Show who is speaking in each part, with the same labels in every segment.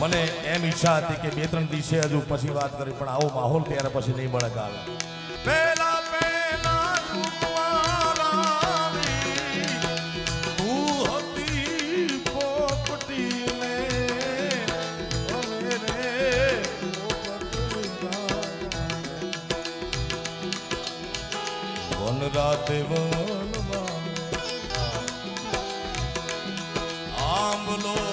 Speaker 1: મને એમ ઈચ્છા હતી કે બે ત્રણ દિવસે હજુ પછી વાત કરી, પણ આવો માહોલ ત્યારે પછી નહીં રે વન રાતે વનવા આંબલો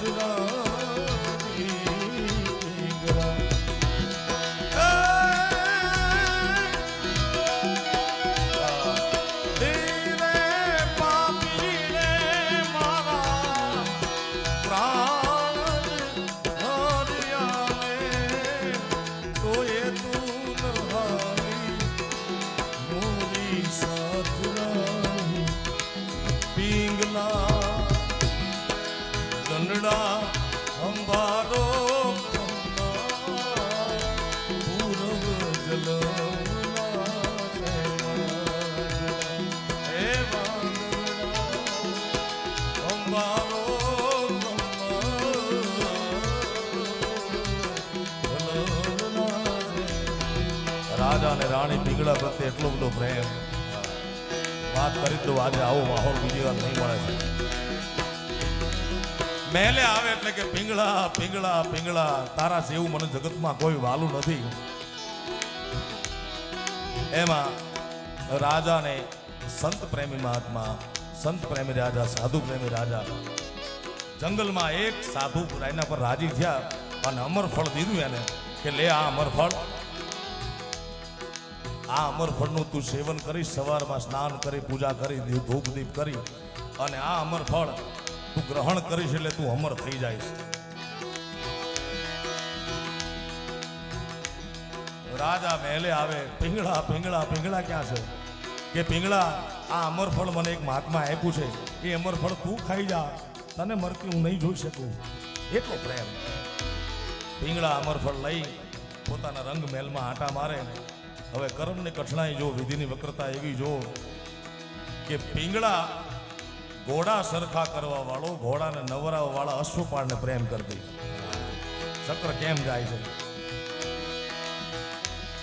Speaker 1: સાચરાની દંડડા અંબારો પૂરવ જલ રાજા અને રાણી પીગળા પ્રત્યે એટલો બધો પ્રેમ. વાત કરી તો આજે આવો માહોલ બીજી વાર નહીં મળે છે. મેલે આવે એટલે કે પીંગળા પીંગળા પીંગળા. તારા જેવું મને જગતમાં કોઈ વાલું નથી. એમાં રાજાને સંત પ્રેમી મહાત્મા, સંત પ્રેમી રાજા, સાધુ પ્રેમી રાજા. જંગલમાં એક સાધુ એના પર રાજી થયા અને અમરફળ દીધું એને કે લે આ અમરફળ આ અમરફળનું તું સેવન કરી, સવારમાં સ્નાન કરી, પૂજા કરી ધૂપ, દીપ કરી અને આ અમરફળ તું ગ્રહણ કરીશ એટલે તું અમર થઈ જાય રાજા મહેલે આવે, પીંગળા પીંગળા પીંગળા ક્યાં છે? કે, પીંગળા, આ અમરફળ મને એક મહાત્મા આપ્યું છે. એ અમરફળ તું ખાઈ જા. તને મરતી હું નહીં જોઈ શકું. એટલો પ્રેમ. પીંગળા અમરફળ લઈ પોતાના રંગ મહેલમાં આટા મારે. હવે કર્મની કઠણાઈ જો, વિધિની વક્રતા એવી જો કે પીંગળા ઘોડા સરખા કરવા વાળો, ઘોડાને નવરાવા વાળા અશ્વપાળને પ્રેમ કરતી ચક્ર કેમ જાય છે?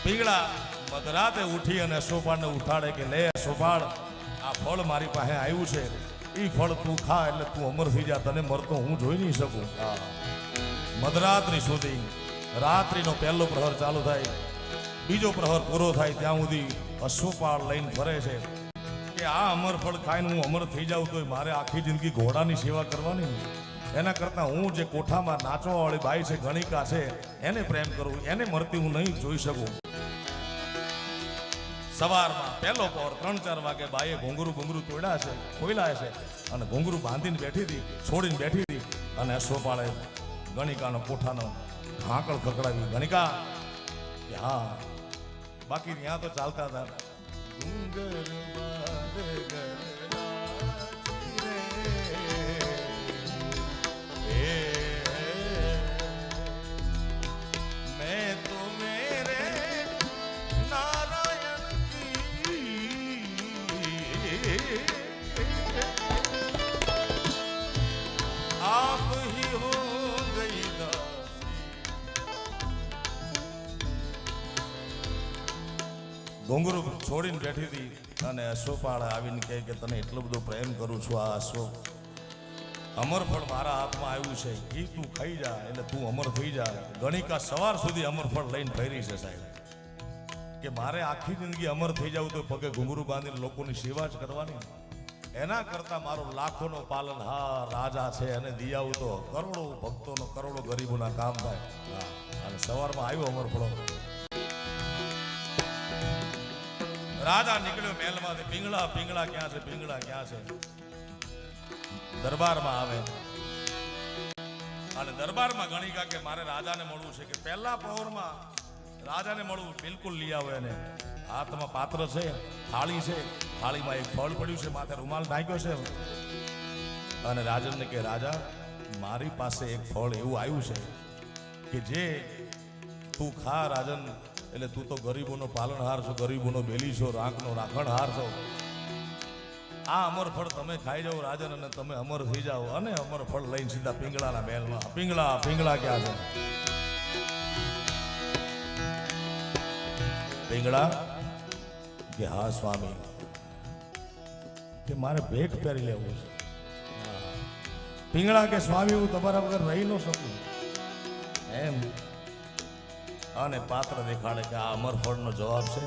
Speaker 1: પીગળા મધરાતે ઉઠી અને અશ્વપાળને ઉઠાડે કે, લે અશ્વપાળ આ ફળ મારી પાસે આવ્યું છે. એ ફળ તું ખા, એટલે તું અમર થઈ જા. તને મરતો હું જોઈ નહીં શકું. મધરાત્રિ સુધી રાત્રિનો પહેલો પ્રહર ચાલુ થાય. બીજો પ્રહર પૂરો થાય ત્યાં સુધી અશ્વપાળ લઈને ફરે છે. કે આ અમર ફળ ખાઈને હું અમર થઈ જાઉં તો મારે આખી જિંદગી ઘોડાની સેવા કરવાની એના કરતાં હું જે કોઠામાં નાચવા વાળી બાઈ છે, ગણિકા છે, એને પ્રેમ કરું, એને મરતી હું નહીં જોઈ શકું. સવારમાં પહેલો પોર ત્રણ ચાર વાગે બાઈએ ઘૂંઘરું ઘૂંઘરું તોડ્યા છે ખોઈલા છે અને ઘૂંઘરું બાંધીને બેઠી હતી, છોડીને બેઠી હતી અને અશ્વપાળે ગણિકાનો કોઠાનો હાંકળ ખકડાવી ગણિકા હા, બાકી ત્યાં તો ચાલતા હતા. ડુંગર गर ઘોંઘરું છોડીને બેઠી હતી. અને અશ્વપાળ આવીને કહે કે, તને એટલો બધો પ્રેમ કરું છું આ અશ્વ. અમરફળ મારા હાથમાં આવ્યું છે. એ તું ખાઈ જા, એટલે તું અમર થઈ જા. ગણિકા સવાર સુધી અમરફળ લઈને ફેરી છે સાહેબ. કે મારે આખી જિંદગી અમર થઈ જવું તો પગે ઘુંઘરું બાંધીને લોકોની સેવા જ કરવાની. એના કરતાં મારો લાખોનો પાલન, હા, રાજા છે અને દિયાવું તો કરોડો ભક્તોનો કરોડો ગરીબોના કામ થાય. અને સવારમાં આવ્યો અમરફળો રાજા નીકળ્યો મહેલમાંથી, પીંગળા પીંગળા ક્યાં છે, પીંગળા ક્યાં છે? દરબારમાં આવે. અને દરબારમાં ગણી કા કે મારે રાજાને મળવું છે કે પહેલા પહોરમાં રાજાને મળવું, બિલકુલ લઈ આવે એને. હાથમાં પાત્ર છે, થાળી છે, થાળીમાં એક ફળ પડ્યું છે, માથે રૂમાલ ઢાંક્યો છે. અને રાજનને કે રાજા, મારી પાસે એક ફળ એવું આવ્યું છે કે જે તું ખા, રાજન. એટલે તું તો ગરીબોનો પાલનહાર છો ગરીબોનો બેલી છો રાખનો રાખણહાર છો આ અમર ફળ તમે ખાઈ જાઓ રાજન, અને તમે અમર થઈ જાઓ, અને અમર ફળ લઈને સીધા પિંગળાના મહેલમાં. પિંગળા પિંગળા ક્યાં છે? પિંગળા? કે હા, સ્વામી. કે મારે ભેટ પહેરી લેવું છે. પિંગળા કે સ્વામી, હું તમારા વગર રહી ન શકું. એમ. અને પાત્ર દેખાડે કે આ અમરફળનો જવાબ છે.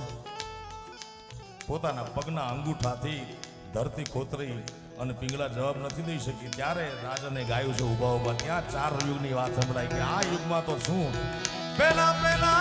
Speaker 1: પોતાના પગના અંગૂઠાથી ધરતી ખોતરી અને પિંગળા જવાબ નથી દઈ શકી. ત્યારે રાજાને ગાયું છે ઊભા ઊભા ત્યાં ચાર યુગની વાત સંભળાય કે આ યુગમાં તો શું? પેલા પેલા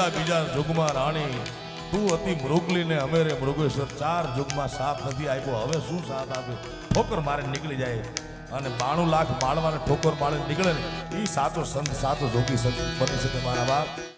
Speaker 1: બીજા બીજા જુગમાં રાણી, તું હતી મૃગલી ને અમે રે મૃગેશ્વર ચાર જુગમાં સાથ નથી આપ્યો. હવે શું સાથ આપે? ઠોકર મારે નીકળી જાય અને બાણું લાખ માળવાને ઠોકર માળે નીકળે ને એ સાચો સંત સાચો જોગી સંત બની શકે મારા બાપ.